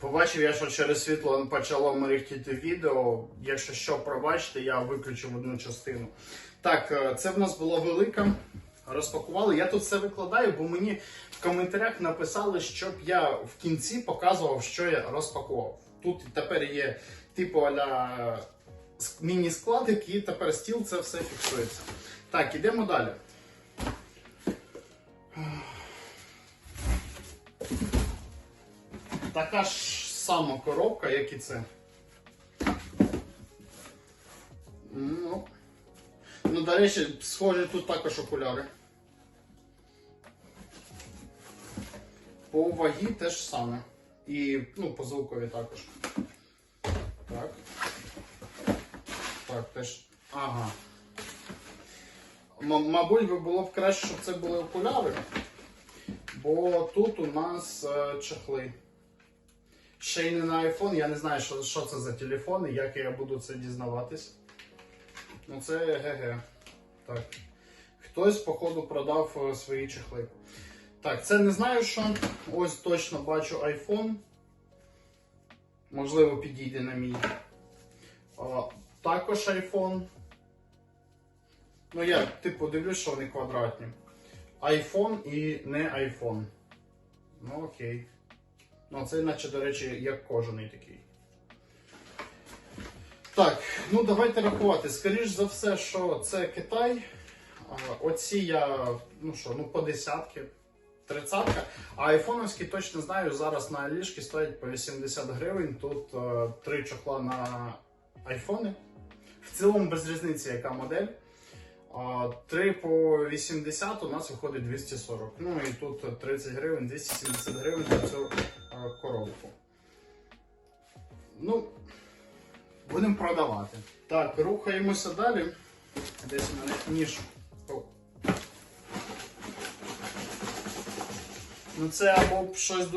Побачив я, що через світло почало мерехтіти відео. Якщо що, пробачте, я виключив одну частину. Так, е, це в нас було велике. Розпакували. Я тут все викладаю, бо мені в коментарях написали, щоб я в кінці показував, що я розпакував. Тут тепер є типу аля міні-складик, і тепер стіл це все фіксується. Так, ідемо далі. Така ж сама коробка, як і це. Ну, ну до речі, схожі тут також окуляри. По вагі теж саме. І ну, по звукові також. Так. Так, теж. Ага. М- мабуть, було б краще, щоб це були окуляри. Бо тут у нас е, чехли. Ще й не на iPhone, я не знаю, що, що це за телефони, як я буду це дізнаватись. Ну це ГГ. Так. Хтось, походу, продав е, свої чехли. Так, це не знаю, що. Ось точно бачу iPhone. Можливо, підійде на мій. А, також iPhone. Ну, я типу дивлюсь, що вони квадратні. iPhone і не iPhone. Ну окей. Ну, це наче, до речі, як кожаний такий. Так, ну давайте рахувати. Скоріш за все, що це Китай. Оці я, ну що, ну по десятки. Тридцятка. А айфоновські точно знаю, зараз на ліжки стоять по 80 гривень. Тут е, три чохла на айфони. В цілому без різниці, яка модель. А, 3 по 80 у нас виходить 240. Ну і тут 30 гривень, 270 гривень за цю е, коробку. Ну, будемо продавати. Так, рухаємося далі. Десь у мене ніж. О. Ну це або щось дуже.